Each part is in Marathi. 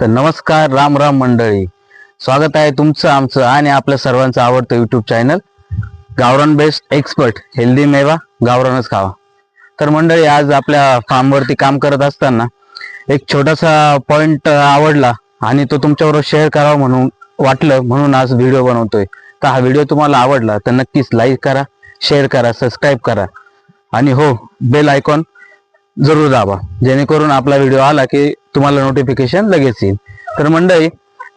तर नमस्कार राम राम मंडळी. स्वागत आहे तुमचं आमचं आणि आपल्या सर्वांचं आवडतं युट्यूब चॅनल गावरान बेस्ट एक्सपर्ट हेल्दी मेवा गावरानच खावा. तर मंडळी आज आपल्या फार्मवरती काम करत असताना एक छोटासा पॉइंट आवडला आणि तो तुमच्याबरोबर शेअर करावा म्हणून वाटलं म्हणून आज व्हिडिओ बनवतोय. तर हा व्हिडिओ तुम्हाला आवडला तर नक्कीच लाईक करा शेअर करा सबस्क्राईब करा. आणि हो बेल आयकॉन जरूर दाबा. जेणेकरून आपला व्हिडिओ आला की तुम्हाला नोटिफिकेशन लगेच येईल. तर मंडळी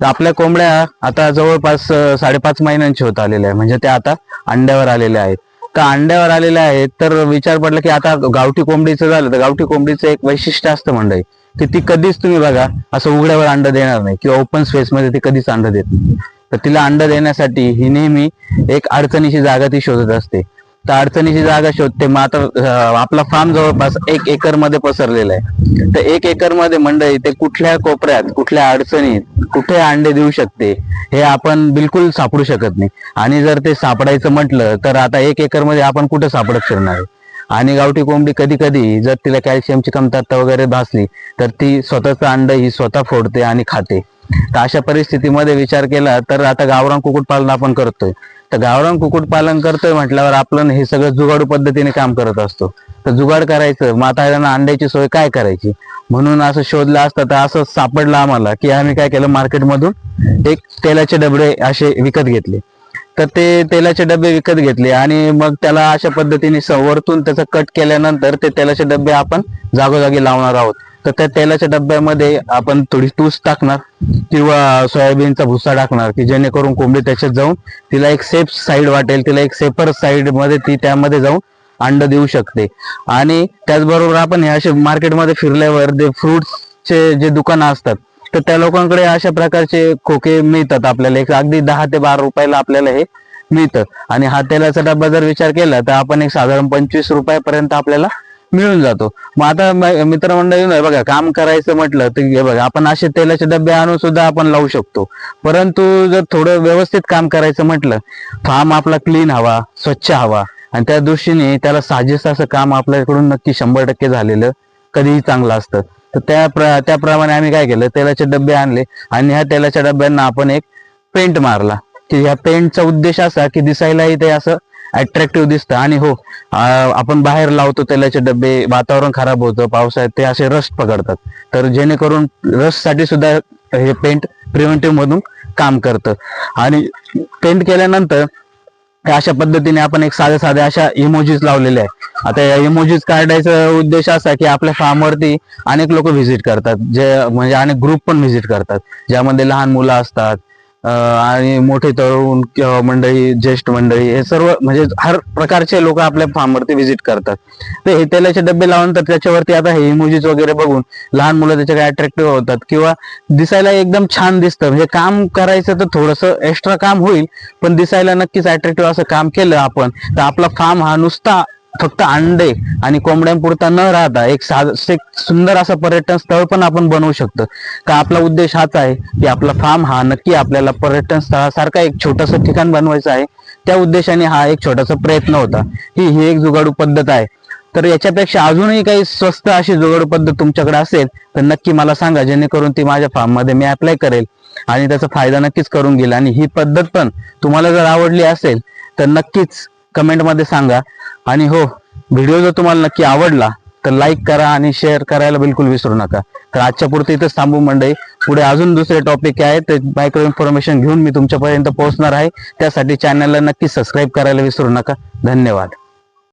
आपल्या कोंबड्या आता जवळपास साडेपाच महिन्यांची होत आलेल्या आहे म्हणजे त्या आता अंड्यावर आलेल्या आहेत. तर अंड्यावर आलेल्या आहेत? तर विचार पडला की आता गावठी कोंबडीचं झालं तर गावठी कोंबडीचं एक वैशिष्ट्य असतं मंडळी की ती कधीच तुम्ही बघा असं उघड्यावर अंड देणार नाही किंवा ओपन स्पेस मध्ये ती कधीच अंड देत नाही. तर तिला अंड देण्यासाठी ही नेहमी एक अडचणीची जागा ती शोधत असते. तर अडचणीची जागा शोधते. मग आता आपला फार्म जवळपास एक एकरमध्ये पसरलेला आहे. तर एक एकरमध्ये मंडळी ते कुठल्या कोपऱ्यात कुठल्या अडचणीत कुठे अंडे देऊ शकते हे आपण बिलकुल सापडू शकत नाही. आणि जर ते सापडायचं म्हटलं तर आता एक एकरमध्ये आपण कुठे सापडत फिरणार आहे? आणि गावठी कोंबडी कधी कधी जर तिला कॅल्शियमची कमतरता वगैरे भासली तर ती स्वतःचं अंड ही स्वतः फोडते आणि खाते. तर अशा परिस्थितीमध्ये विचार केला तर आता गावरान कुक्कुटपालन आपण करतोय. तर गावरान कुक्कुटपालन करतोय म्हटल्यावर आपण हे सगळं जुगाडू पद्धतीने काम करत असतो. तर जुगाड करायचं माताळ्यांना अंड्याची सोय काय करायची? म्हणून असं शोधलं असतं तर असं सापडलं आम्हाला की आम्ही काय केलं मार्केटमधून एक तेलाचे डबडे असे विकत घेतले. तर ते तेलाचे डबे विकत घेतले आणि मग त्याला अशा पद्धतीने वरतून त्याचं कट केल्यानंतर ते तेलाचे डबे आपण जागोजागी लावणार आहोत. तर त्या तेलाच्या डब्यामध्ये आपण थोडी तूस टाकणार किंवा सोयाबीनचा भुसा टाकणार की जेणेकरून कोंबडी त्याच्यात जाऊन तिला एक सेफ साईड वाटेल तिला एक सेफर साईडमध्ये ती त्यामध्ये जाऊन अंड देऊ शकते. आणि त्याचबरोबर आपण हे असे मार्केटमध्ये फिरल्यावर जे फ्रुट्सचे जे दुकानं असतात तर त्या लोकांकडे अशा प्रकारचे खोके मिळतात आपल्याला. एक अगदी दहा ते बारा रुपयाला आपल्याला हे मिळतं. आणि हा तेलाचा डब्बा जर विचार केला तर आपण एक साधारण पंचवीस रुपयापर्यंत आपल्याला मिळून जातो. मग आता मित्रमंडळी नाही बघा काम करायचं म्हटलं तर हे बघा आपण असे तेलाचे डबे आणून सुद्धा आपण लावू शकतो. परंतु जर थोडं व्यवस्थित काम करायचं म्हटलं फार्म आपला क्लीन हवा स्वच्छ हवा आणि त्या दृष्टीने त्याला साजेस असं काम आपल्याकडून नक्की शंभर टक्के झालेलं कधीही चांगलं असतं. तर त्या प्र- त्याप्रमाणे आम्ही काय केलं तेलाचे डबे आणले आणि ह्या तेलाच्या डब्यांना आपण एक पेंट मारला. की ह्या पेंटचा उद्देश असा की दिसायलाही ते असं अट्रॅक्टिव्ह दिसतं. आणि हो आपण बाहेर लावतो तेलाचे डबे वातावरण खराब होतं पावसाळ्यात ते असे रस्ट पकडतात. तर जेणेकरून रस्टसाठी सुद्धा हे पेंट प्रिव्हेंटिव्ह मधून काम करतं. आणि पेंट केल्यानंतर अशा पद्धतीने आपण एक साध्या साध्या अशा इमोजीज लावलेल्या आहे आता या इमोजीज काढायचा उद्देश असा की आपल्या फार्मवरती अनेक लोक व्हिजिट करतात. जे म्हणजे अनेक ग्रुप पण व्हिजिट करतात. ज्यामध्ये लहान मुलं असतात आणि मोठे तरुण किंवा मंडळी ज्येष्ठ मंडळी हे सर्व म्हणजे हर प्रकारचे लोक आपल्या फार्मवरती व्हिजिट करतात. तर हे तेलाचे डबे लावून तर त्याच्यावरती आता हे इमोजीज वगैरे बघून लहान मुलं त्याच्याकडे अट्रॅक्टिव्ह होतात किंवा दिसायला एकदम छान दिसतं. म्हणजे काम करायचं तर थोडंसं एक्स्ट्रा काम होईल पण दिसायला नक्कीच अट्रॅक्टिव्ह असं काम केलं आपण तर आपला फार्म हा नुसता फक्त अंडे आणि कोंबड्यांपुरता न राहता एक साध एक सुंदर असं पर्यटन स्थळ पण आपण बनवू शकतो. का आपला उद्देश हाच आहे की आपला फार्म हा नक्की आपल्याला पर्यटन स्थळासारखा एक छोटस ठिकाण बनवायचं आहे. त्या उद्देशाने हा एक छोटासा प्रयत्न होता. ही ही एक जुगाडू पद्धत आहे. तर याच्यापेक्षा अजूनही काही स्वस्त अशी जुगाडू पद्धत तुमच्याकडे असेल तर नक्की मला सांगा जेणेकरून ती माझ्या फार्ममध्ये मी अप्लाय करेल आणि त्याचा फायदा नक्कीच करून घेईल. आणि ही पद्धत पण तुम्हाला जर आवडली असेल तर नक्कीच कमेंटमध्ये सांगा. आणि हो व्हिडिओ जर तुम्हाला नक्की आवडला तर लाईक करा आणि शेअर करायला बिलकुल विसरू नका. तर आजच्या पुरते इथंच थांबू मंडई पुढे अजून दुसरे टॉपिक आहेत ते मायक्रो इन्फॉर्मेशन घेऊन मी तुमच्यापर्यंत पोहोचणार आहे. त्यासाठी चॅनलला नक्की सबस्क्राईब करायला विसरू नका. धन्यवाद.